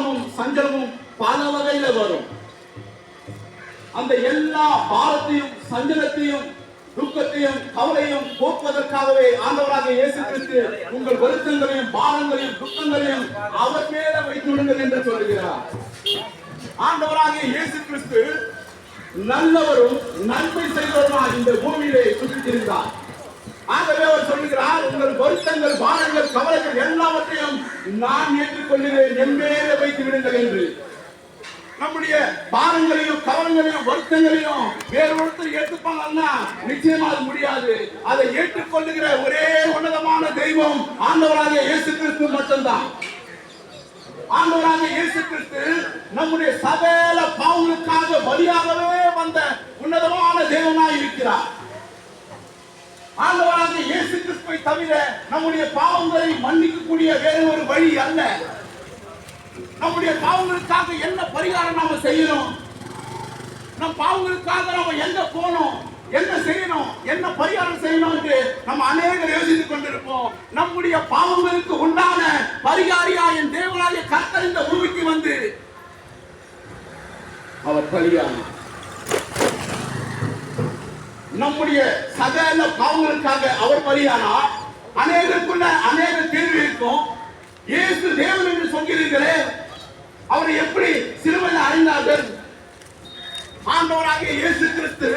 பாரமும் சஞ்சலமும் பல வகையில வரும். அந்த எல்லா பாரத்தையும் சஞ்சலத்தையும் துக்கத்தையும் கவலையும் போக்குவதற்காகவே ஆண்டவராக இயேசு கிறிஸ்து உங்கள் வருத்தங்களையும் பாரங்களையும் துக்கங்களையும் அவர் மேல வைத்துவிடுங்கள் என்று சொல்லுகிறார். ஆண்டவராக இயேசு கிறிஸ்து நல்லவரும் நன்மை செய்தவருமாய் இந்த பூமியிலே சுற்றித்திருந்தார். ஆகவே அவர் சொல்லுகிறார் உங்கள் வருத்தங்கள் பாரங்கள் கவலைகள் எல்லாவற்றையும் நான் ஏற்றுக்கொள்கிறேன். என் மேலே என்று நம்முடைய பாரங்களையும் கவனங்களையும் வருத்தங்களையும் வேறு ஒருத்தர் ஏற்றுப்பாங்கன்னா நிச்சயமா அது முடியாது. அதை ஏற்றுக்கொள்ளுகிற ஒரே உன்னதமான தெய்வம் ஆண்டவராக இயேசு கிறிஸ்து மட்டும்தான். ஆண்டவராக இயேசு கிறிஸ்து நம்முடைய சகல பாவங்களுக்காக பலியாகவே வந்த உன்னதமான தேவனாய் இருக்கிறார். ஆண்டவராக இயேசு கிறிஸ்துவை தவிர நம்முடைய பாவங்களை மன்னிக்கக்கூடிய வேறு ஒரு வழி அல்ல. நம்முடைய பாவங்களுக்காக என்ன பரிகாரம் நாம செய்யணும்? நம் பாவங்களுக்காக நாம எங்க போகணும்? என்ன செய்யணும்? என்ன பரிகாரம் செய்யணும் என்று நம்ம அநேகர் யோசித்துக் கொண்டிருப்போம். நம்முடைய பாவங்களுக்கு உண்டான பரிகாரியா என் தேவனாய கர்த்தர் இந்த பூமிக்கு வந்து அவர் பலியான நம்முடைய சகல பாவங்களுக்காக அவர் பலியானார். அநேகருக்குள்ள அநேக கேள்வி இருக்கும். இயேசு தேவன் என்று சொல்கிறீர்களே அவரை எப்படி சிறுவன் அறிந்தார்கள் ஆண்டவராக இயேசு கிறிஸ்து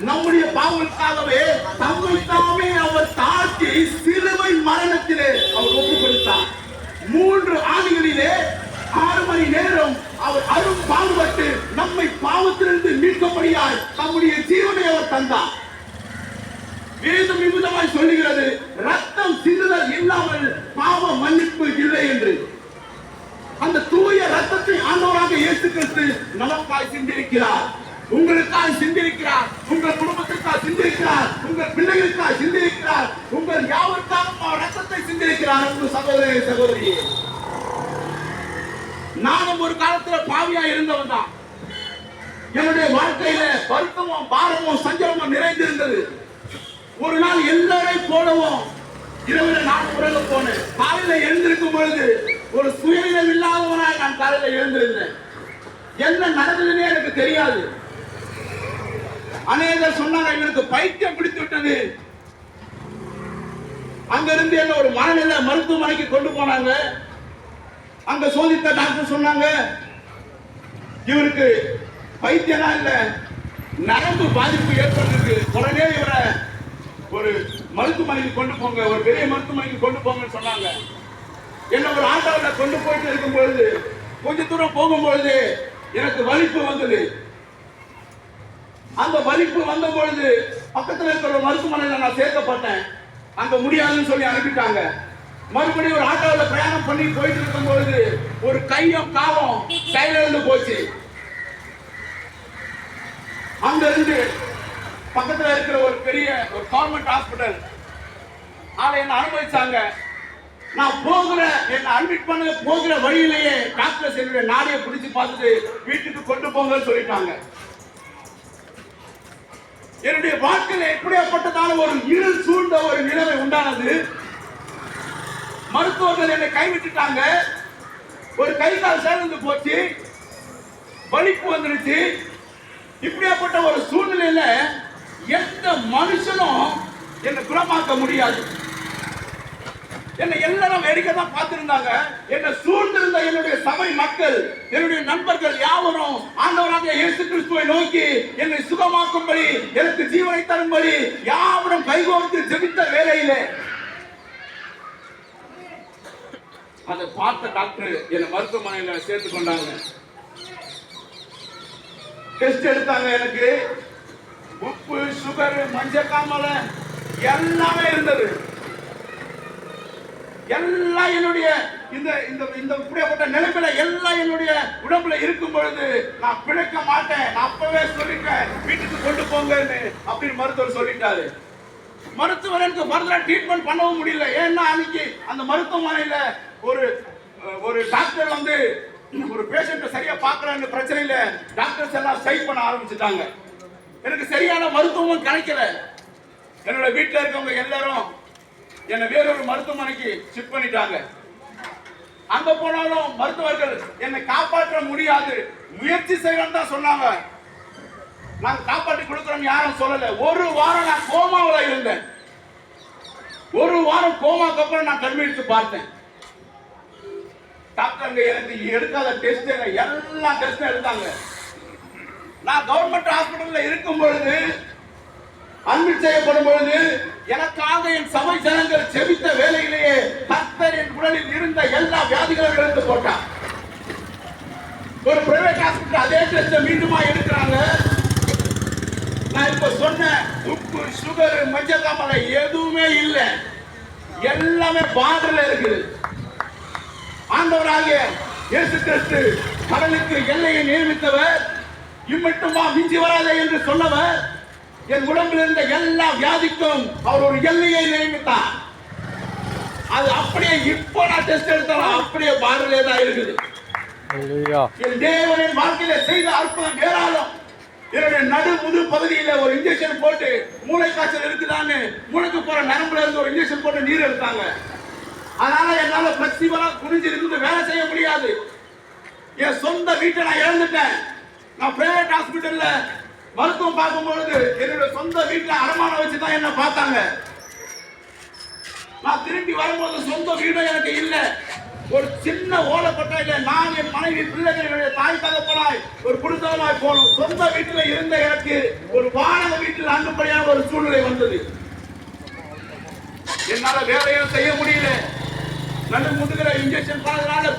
நம்முடைய பாவங்களுக்காகவே தம்மை தாமே அவர் தாழ்த்தி சிலுவை மரணத்திலே அவர் ஒப்பு கொடுத்தார் மூன்று ஆண்டுகளிலே ஆறு மணி நேரம் அவர் அரும் பாடுபட்டு நம்மை பாவத்திலிருந்து மீட்கப்படியால் தம்முடைய ஜீவனை அவர் தந்தார். வேதம் விபதமாய் சொல்லுகிறது ரத்தம் சிந்துதல் இல்லாமல் பாவ மன்னிப்பு இல்லை என்று அந்த தூய ரத்தத்தை ஆண்டவராக இயேசு கிறிஸ்து நமக்காய் சிந்திருக்கிறார். உங்களுக்காக சிந்திருக்கிறார். உங்கள் குடும்பத்திற்காக சிந்திருக்கிறார். உங்கள் பிள்ளைகளுக்காக சிந்திருக்கிறார். உங்கள் யாவருக்காகவும் அவர் ரத்தத்தை சிந்திருக்கிறார் உங்கள் சகோதரி சகோதரி நானும் ஒரு காலத்துல பாவியா இருந்தவன் தான். என்னுடைய வாழ்க்கையில வருத்தமும் பாரமும் சஞ்சலமும் நிறைந்திருந்தது. ஒரு நாள் எல்லாரையும் போடவும் இரவுல நான் உறங்க போனேன். காலையில எழுந்திருக்கும் பொழுது ஒரு சுயநிலம் இல்லாதவனாக நான் காலையில எழுந்திருந்தேன். என்ன நடந்ததுன்னே எனக்கு தெரியாது. அநேகர் சொன்னாங்க இவனுக்கு பைத்தியம் பிடித்து விட்டது. அங்கிருந்து என்ன ஒரு மனநிலை மருத்துவமனைக்கு கொண்டு போனாங்க. அங்க சோதித்த டாக்டர் சொன்னாங்க இவருக்கு பைத்தியம்லாம் இல்ல நரம்பு பாதிப்பு ஏற்பட்டிருக்கு. உடனே இவரை ஒரு மருத்துவமனைக்கு கொண்டு போங்க ஒரு பெரிய மருத்துவமனைக்கு கொண்டு போங்கன்னு சொன்னாங்க. என்ன ஒரு ஆட்டோவில் கொண்டு போயிட்டு இருக்கும் பொழுது கொஞ்ச தூரம் போகும்பொழுது எனக்கு வலிப்பு வந்தது. அந்த வலிப்பு வந்த பொழுது பக்கத்தில் இருக்கிற மருத்துவமனையில் நான் சேர்க்கப்பட்டேன். அங்க முடியாதுன்னு சொல்லி அனுப்பிட்டாங்க. மறுபடியும் ஒரு ஆட்டோவில் பிரயாணம் பண்ணி போயிட்டு இருக்கும் பொழுது ஒரு கையும் காலம் கையில இருந்து போச்சு. அங்க இருந்து பக்கத்துல இருக்கிற ஒரு பெரிய ஒரு கவர்மெண்ட் ஹாஸ்பிட்டல் ஆளை என்ன அனுமதிச்சாங்க? நான் போகிற என்ன அட்மிட் பண்ண போகிற வழியிலேயே டாக்டர் என்னுடைய நாடியை பிடிச்சு பார்த்துட்டு வீட்டுக்கு கொண்டு போங்கன்னு சொல்லிட்டாங்க. என்னுடைய வாழ்க்கையில் எப்படியாப்பட்டதான ஒரு இருள் சூழ்ந்த ஒரு நிலைமை உண்டானது மருத்துவர்கள் என்னை கைவிட்டுட்டாங்க. ஒரு கை கால் சேர்ந்து போச்சு வலிப்பு வந்துருச்சு. இப்படியாப்பட்ட ஒரு சூழ்நிலையில எந்த மனுஷனும் என்னை குணமாக்க முடியாது. என்னை எல்லாரும் வேடிக்கை தான் பார்த்திருந்தாங்க. என்னை சூழ்ந்திருந்த என்னுடைய சபை மக்கள் என்னுடைய நண்பர்கள் யாவரும் ஆண்டவராக இயேசு கிறிஸ்துவை நோக்கி என்னை சுகமாக்கும்படி எனக்கு ஜீவனை தரும்படி யாவரும் கைகோர்த்து ஜெபித்த வேலையிலே அதை பார்த்த டாக்டர் என்னை மருத்துவமனையில சேர்த்து கொண்டாங்க. டெஸ்ட் எடுத்தாங்க எனக்கு. உப்பு சுகர் மஞ்சள் காமலை எல்லாமே இருந்தது. எல்லாம் என்னுடைய இந்த இந்த இந்த இப்படியாப்பட்ட நிலைமையில எல்லாம் என்னுடைய உடம்புல இருக்கும் பொழுது நான் பிழைக்க மாட்டேன். நான் அப்பவே சொல்லிட்டேன். வீட்டுக்கு கொண்டு போங்கன்னு அப்படின்னு மருத்துவர் சொல்லிட்டாரு. மருத்துவர் எனக்கு ஃபர்தரா ட்ரீட்மெண்ட் பண்ணவும் முடியல. ஏன்னா அன்னைக்கு அந்த மருத்துவமனையில ஒரு ஒரு டாக்டர் வந்து ஒரு பேஷண்ட்டை சரியா பார்க்கறன்னு பிரச்சனையில டாக்டர்ஸ் எல்லாம் ஸ்ட்ரைக் பண்ண ஆரம்பிச்சுட்டாங்க. எனக்கு சரியான மருத்துவமும் கிடைக்கல. என்னோட வீட்டில் இருக்கவங்க எல்லாரும் என்னை வேறொரு மருத்துவமனைக்கு ஷிஃப்ட் பண்ணிட்டாங்க. அங்க போனாலும் மருத்துவர்கள் என்னை காப்பாற்ற முடியாது. முயற்சி செய்யணும் தான் சொன்னாங்க. நாங்க காப்பாற்றி கொடுக்குறோம் யாரும் சொல்லல. ஒரு வாரம் நான் கோமாவில் இருந்தேன். ஒரு வாரம் கோமாக்கு அப்புறம் நான் கல்வி எடுத்து பார்த்தேன். டாக்டருங்க எனக்கு எடுக்காத டெஸ்ட் எல்லா டெஸ்டும் எடுத்தாங்க. நான் கவர்மெண்ட் ஹாஸ்பிட்டல்ல இருக்கும் பொழுது அன்பில் செய்யப்படும் பொழுது எனக்காக என் சபை ஜனங்கள் செபித்த வேலையிலேயே கர்த்தர் என் உடலில் இருந்த எல்லா வியாதிகளும் எடுத்து போட்டார். ஒரு பிரைவேட் ஹாஸ்பிட்டல் அதே டெஸ்ட் மீண்டுமா எடுக்கிறாங்க. நான் இப்ப சொன்ன உப்பு சுகர் மஞ்சள் காமலை எதுவுமே இல்லை. எல்லாமே பார்டர்ல இருக்குது. ஆண்டவராகிய இயேசு கிறிஸ்து கடலுக்கு எல்லையை நியமித்தவர். இம்மட்டுமா மிஞ்சி வராதே என்று சொன்னவர். என் உடம்பில் இருந்த எல்லா வியாதிக்கும் அவர் ஒரு எல்லையை நியமித்தார் அது அப்படியே இப்போ நான் டெஸ்ட் எடுத்தாலும் அப்படியே பார்டர்லே தான் இருக்குது. என் தேவனின் வாழ்க்கையில செய்த அற்புதம் ஏராளம். என்னுடைய நடு முது பகுதியில ஒரு இன்ஜெக்ஷன் போட்டு மூளை காய்ச்சல் இருக்குதான்னு மூளைக்கு போற நரம்புல இருந்து ஒரு இன்ஜெக்ஷன் போட்டு நீர் எடுத்தாங்க. அதனால என்னால பிளெக்சிபிளா குனிஞ்சு இருந்து வேலை செய்ய முடியாது. என் சொந்த வீட்டை நான் இழந்துட்டேன். நான் பிரைவேட் ஹாஸ்பிட்டல்ல மருத்துவம் பார்க்கும் பொழுது என்னுடைய சொந்த வீட்டுல அடமானம் வச்சு தான் என்ன பார்த்தாங்க. நான் திரும்பி வரும்போது சொந்த வீடும் எனக்கு இல்லை. ஒரு சின்ன ஓலப்பட்டையில நான் என் மனைவி பிள்ளைகளுடைய தாய் தகப்பனாய் ஒரு குடும்பமாய் போனோம். சொந்த வீட்டுல இருந்த எனக்கு ஒரு வாடக வீட்டில் அங்கும்படியான ஒரு சூழ்நிலை வந்தது. என்னால வேலையும் செய்ய முடியல. நடு முதுகிற இன்ஜெக்ஷன் பண்ணதுனால